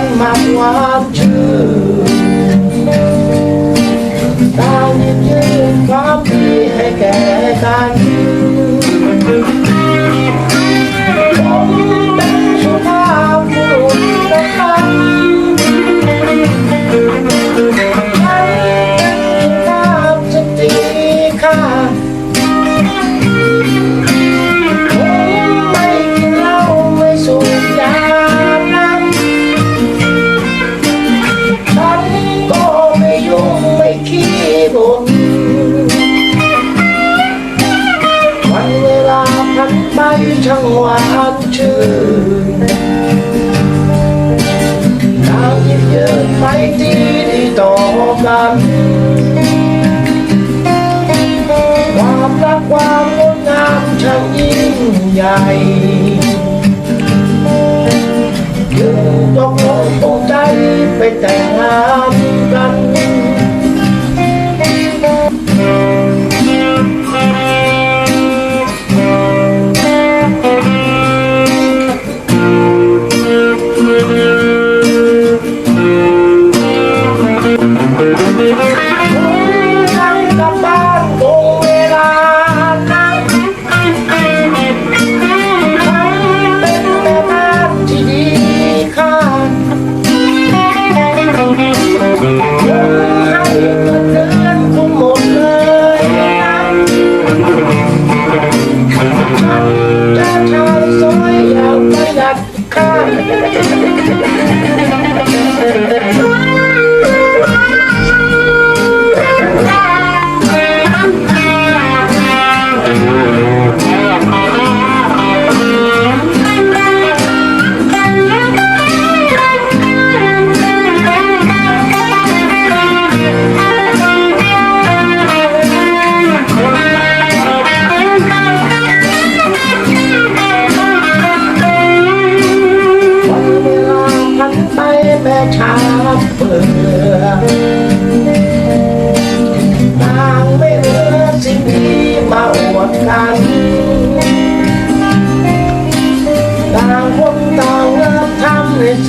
and my water. Found it ดาวยิ่เยืนไม่ดีดีต่อกันความรักความงดงามช่างยิ่งใหญ่ยืนตอกลงตกใจไปแต่งงานกัน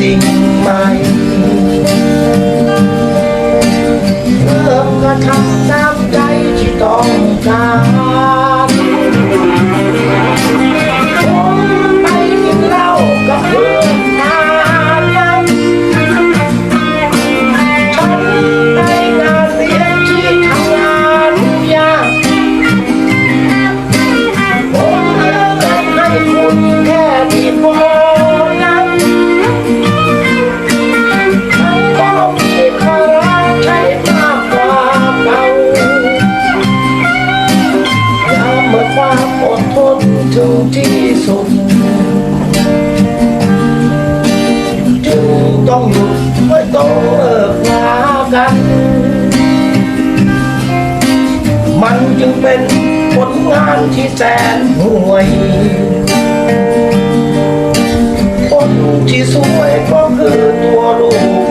สิ่งใหม่เริ่มกระทำได้ ที่สุดจึงต้องหยุดไม่ต้องเลิกลากัน มันจึงเป็นผลงานที่แสนห่วยคนที่สวยก็คือตัวลูก